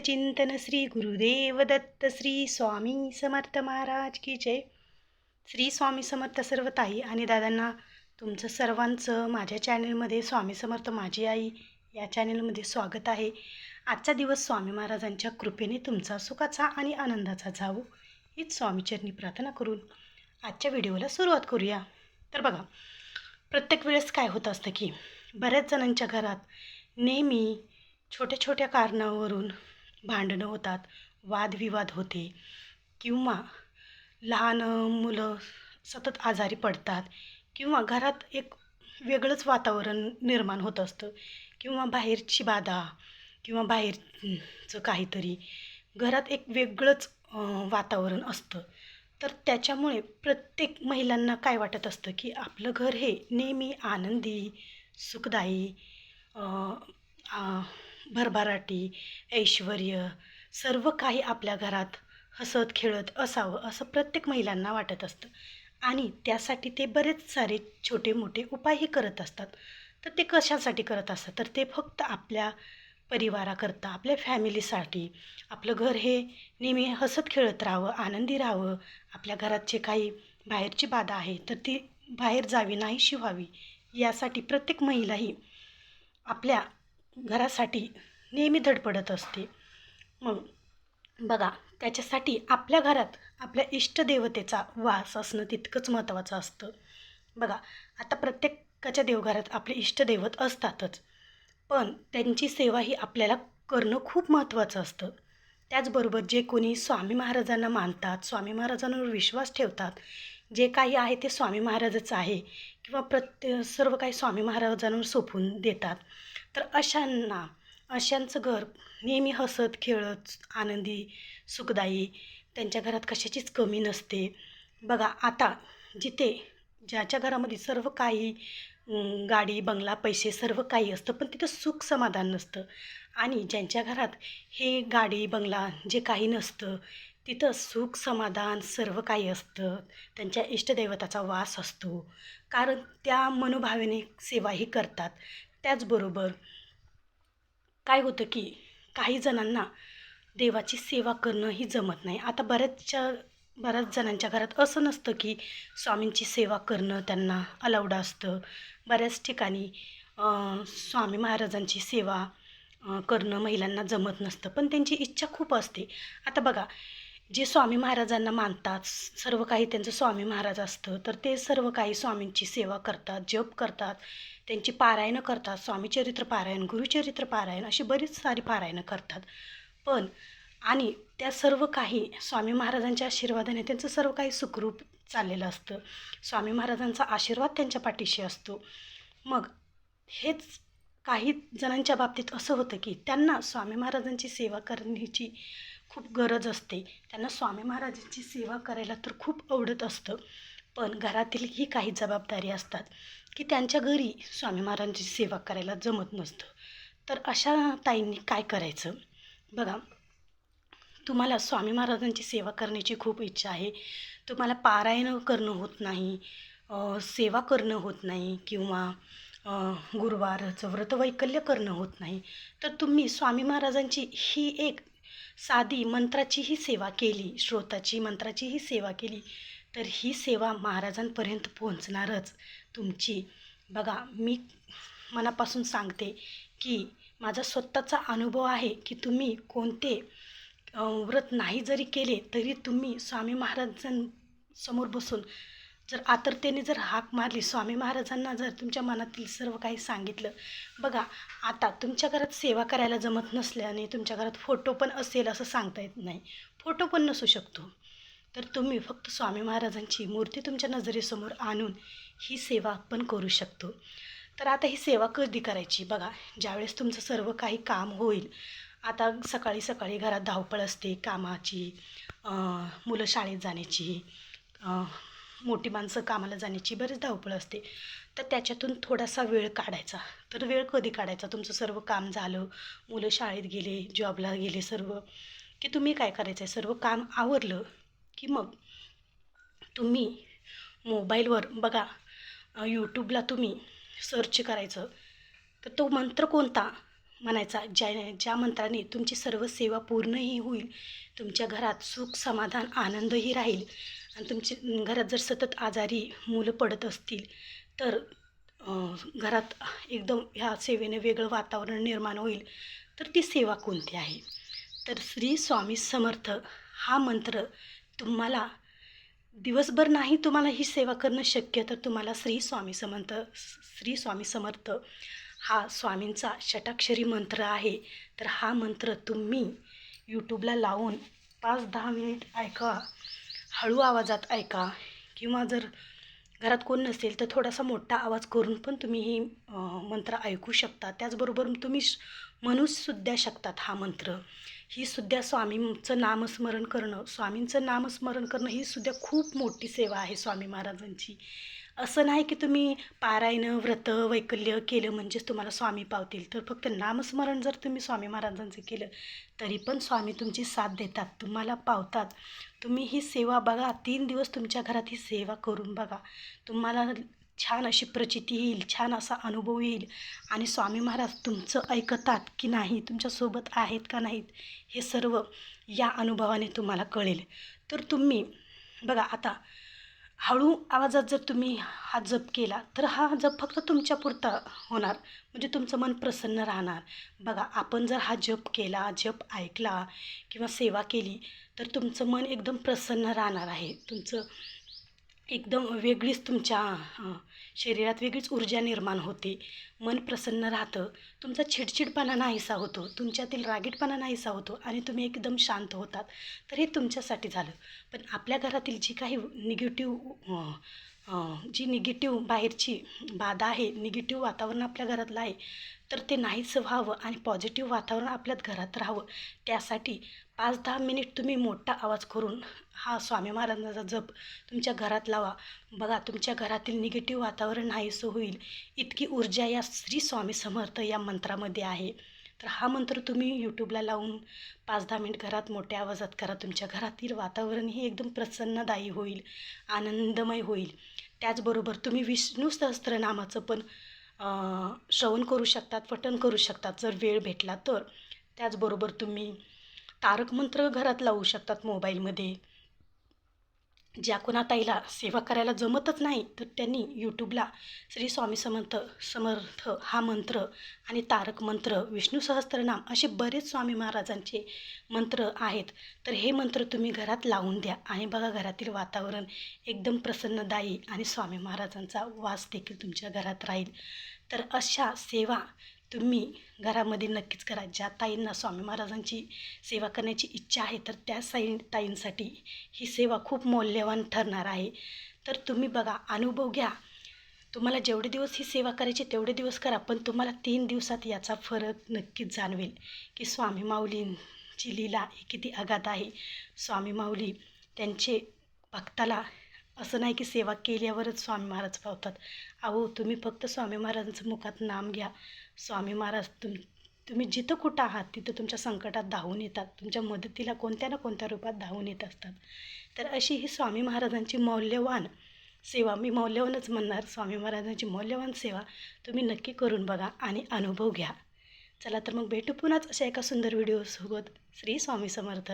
चिंतन श्री गुरुदेव दत्त श्री स्वामी समर्थ महाराज की जय. श्री स्वामी समर्थ सर्व ताई आणि दादांना तुमचं सर्वांचं माझ्या चॅनलमध्ये स्वामी समर्थ माझी आई या चॅनलमध्ये स्वागत आहे. आजचा दिवस स्वामी महाराजांच्या कृपेने तुमचा सुखाचा आणि आनंदाचा जावो हीच स्वामीचरणी प्रार्थना करून आजच्या व्हिडिओला सुरुवात करूया. तर बघा प्रत्येक वेळेस काय होत असतं की बऱ्याच जणांच्या घरात नेहमी छोट्या छोट्या कारणावरून भांडणं होतात वादविवाद होते किंवा लहान मुलं सतत आजारी पडतात किंवा घरात एक वेगळंच वातावरण निर्माण होत असतं किंवा बाहेरची बाधा किंवा बाहेरचं काहीतरी. घरात एक वेगळंच वातावरण असतं. तर त्याच्यामुळे प्रत्येक महिलांना काय वाटत असतं की आपलं घर हे नेहमी आनंदी सुखदायी भरभराटी ऐश्वर्य सर्व काही आपल्या घरात हसत खेळत असावं असं प्रत्येक महिलांना वाटत असतं. आणि त्यासाठी ते बरेच सारे छोटे मोठे उपायही करत असतात. तर ते कशासाठी करत असतात? तर ते फक्त आपल्या परिवाराकरता आपल्या फॅमिलीसाठी. आपलं घर हे नेहमी हसत खेळत राहावं आनंदी राहावं. आपल्या घरात जे काही बाहेरची बाधा आहे तर ती बाहेर जावी नाही शिवावी यासाठी प्रत्येक महिलाही आपल्या घरासाठी नेहमी धडपडत असते. मग बघा त्याच्यासाठी आपल्या घरात आपल्या इष्टदेवतेचा वास असणं तितकंच महत्त्वाचं असतं. बघा आता प्रत्येकाच्या देवघरात आपले इष्टदैवत असतातच पण त्यांची सेवा ही आपल्याला करणं खूप महत्त्वाचं असतं. त्याचबरोबर जे कोणी स्वामी महाराजांना मानतात स्वामी महाराजांवर विश्वास ठेवतात जे काही आहे ते स्वामी महाराजच आहे किंवा प्रत्ये सर्व काही स्वामी महाराजांवर सोपून देतात. तर अशांना अशांचं घर नेहमी हसत खेळत आनंदी सुखदायी त्यांच्या घरात कशाचीच कमी नसते. बघा आता जिथे ज्याच्या घरामध्ये सर्व काही गाडी बंगला पैसे सर्व काही असतं पण तिथं सुख समाधान नसतं. आणि ज्यांच्या घरात हे गाडी बंगला जे काही नसतं तिथं सुख समाधान सर्व काही असतं. त्यांच्या इष्टदैवताचा वास असतो. कारण त्या मनोभावेने सेवाही करतात. त्याचबरोबर काय होतं की काही जणांना देवाची सेवा करणं ही जमत नाही. आता बऱ्याचशा बऱ्याच जणांच्या घरात असं नसतं की स्वामींची सेवा करणं त्यांना अलाउड असतं. बऱ्याच ठिकाणी स्वामी महाराजांची सेवा करणं महिलांना जमत नसतं. पण त्यांची इच्छा खूप असते. आता बघा जे स्वामी महाराजांना मानतात सर्व काही त्यांचं स्वामी महाराज असतं तर ते सर्व काही स्वामींची सेवा करतात जप करतात त्यांची पारायणं करतात स्वामीचरित्र पारायण गुरुचरित्र पारायण अशी बरीच सारी पारायणं करतात. पण आणि त्या सर्व काही स्वामी महाराजांच्या आशीर्वादाने त्यांचं सर्व काही सुखरूप चाललेलं असतं. स्वामी महाराजांचा आशीर्वाद त्यांच्या पाठीशी असतो. मग हेच काही जणांच्या बाबतीत असं होतं की त्यांना स्वामी महाराजांची सेवा करण्याची खूप गरज असते. त्यांना स्वामी महाराजांची सेवा करायला तर खूप आवडत असतं. पण घरातील ही काही जबाबदारी असतात की त्यांच्या घरी स्वामी महाराजांची सेवा करायला जमत नसतं. तर अशा ताईंनी काय करायचं? बघा तुम्हाला स्वामी महाराजांची सेवा करण्याची खूप इच्छा आहे. तुम्हाला पारायण करणं होत नाही सेवा करणं होत नाही किंवा गुरुवारचं व्रतवैकल्य करणं होत नाही. तर तुम्ही स्वामी महाराजांची ही एक साधी मंत्राचीही सेवा केली श्रोताची मंत्राचीही सेवा केली तर ही सेवा महाराजांपर्यंत पोहोचणारच. तुमची बघा मी मनापासून सांगते की माझा स्वतःचा अनुभव आहे की तुम्ही कोणते व्रत नाही जरी केले तरी तुम्ही स्वामी महाराजांसमोर बसून जर आतरतेने जर हाक मारली स्वामी महाराजांना जर तुमच्या मनातील सर्व काही सांगितलं. बघा आता तुमच्या घरात सेवा करायला जमत नसल्याने तुमच्या घरात फोटो पण असेल असं सांगता येत नाही. फोटो पण नसू शकतो. तर तुम्ही फक्त स्वामी महाराजांची मूर्ती तुमच्या नजरेसमोर आणून ही सेवा आपण करू शकतो. तर आता ही सेवा कधी करायची? बघा ज्यावेळेस तुमचं सर्व काही काम होईल. आता सकाळी सकाळी घरात धावपळ असते कामाची मुलं शाळेत जाण्याची मोठी माणसं कामाला जाण्याची बरीच धावपळ असते. तर त्याच्यातून थोडासा वेळ काढायचा. तर वेळ कधी काढायचा? तुमचं सर्व काम झालं मुलं शाळेत गेले जॉबला गेले सर्व. की तुम्ही काय करायचं आहे सर्व काम आवरलं की मग तुम्ही मोबाईलवर बघा यूट्यूबला तुम्ही सर्च करायचं. तर तो मंत्र कोणता? म्हणायचा ज्या ज्या मंत्राने तुमची सर्व सेवा पूर्णही होईल तुमच्या घरात सुख समाधान आनंदही राहील आणि तुमची घरात जर सतत आजारी मुलं पडत असतील तर घरात एकदम ह्या सेवेने वेगळं वातावरण निर्माण होईल. तर ती सेवा कोणती आहे? तर श्री स्वामी समर्थ हा मंत्र तुम्हाला दिवसभर नाही तुम्हाला ही सेवा करणं शक्य तर तुम्हाला श्री स्वामी समर्थ श्री स्वामी समर्थ हा स्वामींचा षटाक्षरी मंत्र आहे. तर हा मंत्र तुम्ही यूट्यूबला लावून पाच दहा मिनिट ऐका. हळू आवाजात ऐका. किंवा जर घरात कोण नसेल तर थोडासा मोठा आवाज करून पण तुम्ही ही मंत्र ऐकू शकता. त्याचबरोबर तुम्ही म्हणूसुद्धा शकतात हा मंत्र. ही सुद्धा स्वामींचं नामस्मरण करणं स्वामींचं नामस्मरण करणं ही सुद्धा खूप मोठी सेवा आहे स्वामी महाराजांची. असं नाही की तुम्ही पारायणं व्रत वैकल्य केलं म्हणजेच तुम्हाला स्वामी पावतील. तर फक्त नामस्मरण जर तुम्ही स्वामी महाराजांचं केलं तरी पण स्वामी तुमची साथ देतात तुम्हाला पावतात. तुम्ही ही सेवा बघा तीन दिवस तुमच्या घरात ही सेवा करून बघा. तुम्हाला छान अशी प्रचिती येईल छान असा अनुभव येईल आणि स्वामी महाराज तुमचं ऐकतात की नाही तुमच्यासोबत आहेत का नाहीत हे सर्व या अनुभवाने तुम्हाला कळेल. तर तुम्ही बघा आता हळू आवाजात जर तुम्ही हा जप केला तर हा जप फक्त तुमच्यापुरता होणार. म्हणजे तुमचं मन प्रसन्न राहणार. बघा आपण जर हा जप केला जप ऐकला किंवा सेवा केली तर तुमचं मन एकदम प्रसन्न राहणार आहे. तुमचं एकदम वेगळीच तुमच्या शरीरात वेगळीच ऊर्जा निर्माण होते. मन प्रसन्न राहतं. तुमचा चिडचिडपणा नाहीसा होतो. तुमच्यातील रागीटपणा नाहीसा होतो आणि तुम्ही एकदम शांत होतात. तर हे तुमच्यासाठी झालं. पण आपल्या घरातील जी काही निगेटिव्ह जी निगेटिव्ह बाहेरची बाधा आहे निगेटिव्ह वातावरण आपल्या घरातलं आहे तर ते नाहीच व्हावं आणि पॉझिटिव्ह वातावरण आपल्यात घरात राहावं. त्यासाठी पाच दहा मिनिट तुम्ही मोठा आवाज करून हा स्वामी महाराजांचा जप तुमच्या घरात लावा. बघा तुमच्या घरातील निगेटिव्ह वातावरण नाहीसं होईल. इतकी ऊर्जा या श्री स्वामी समर्थ या मंत्रामध्ये आहे. तर हा मंत्र तुम्ही यूट्यूबला लावून पाच दहा मिनिट घरात मोठ्या आवाजात करा. तुमच्या घरातील वातावरण हे एकदम प्रसन्नदायी होईल आनंदमय होईल. त्याचबरोबर तुम्ही विष्णू सहस्त्रनामाचं पण श्रवण करू शकतात पठण करू शकतात जर वेळ भेटला तर. त्याचबरोबर तुम्ही तारक मंत्र घरात लावू शकतात मोबाईलमध्ये. ज्या कोणा ताईला सेवा करायला जमतच नाही तर त्यांनी यूट्यूबला श्री स्वामी समर्थ समर्थ हा मंत्र आणि तारक मंत्र विष्णू सहस्त्रनाम असे बरेच स्वामी महाराजांचे मंत्र आहेत. तर हे मंत्र तुम्ही घरात लावून द्या आणि बघा घरातील वातावरण एकदम प्रसन्नदायी आणि स्वामी महाराजांचा वास देखील तुमच्या घरात राहील. तर अशा सेवा तुम्ही घरामध्ये नक्कीच करा. ज्या ताईंना स्वामी महाराजांची सेवा करण्याची इच्छा आहे तर त्या साई ताईंसाठी ही सेवा खूप मौल्यवान ठरणार आहे. तर तुम्ही बघा अनुभव घ्या. तुम्हाला जेवढे दिवस ही सेवा करायची तेवढे दिवस करा पण तुम्हाला तीन दिवसात याचा फरक नक्कीच जाणवेल. की स्वामी माऊलींची लीला ही किती अगाध आहे. स्वामी माऊली त्यांचे भक्ताला असं नाही की सेवा केल्यावरच स्वामी महाराज पावतात. अहो तुम्ही फक्त स्वामी महाराजांचं मुखात नाम घ्या. स्वामी महाराज तुम तुम्ही जिथं कुठं आहात तिथं तुमच्या संकटात धावून येतात. तुमच्या मदतीला कोणत्या ना कोणत्या रूपात धावून येत असतात. तर अशी ही स्वामी महाराजांची मौल्यवान सेवा मी मौल्यवानच म्हणणार स्वामी महाराजांची मौल्यवान सेवा तुम्ही नक्की करून बघा आणि अनुभव घ्या. चला तर मग भेटू पुन्हाच अशा एका सुंदर व्हिडिओसोबत श्री स्वामी समर्थ.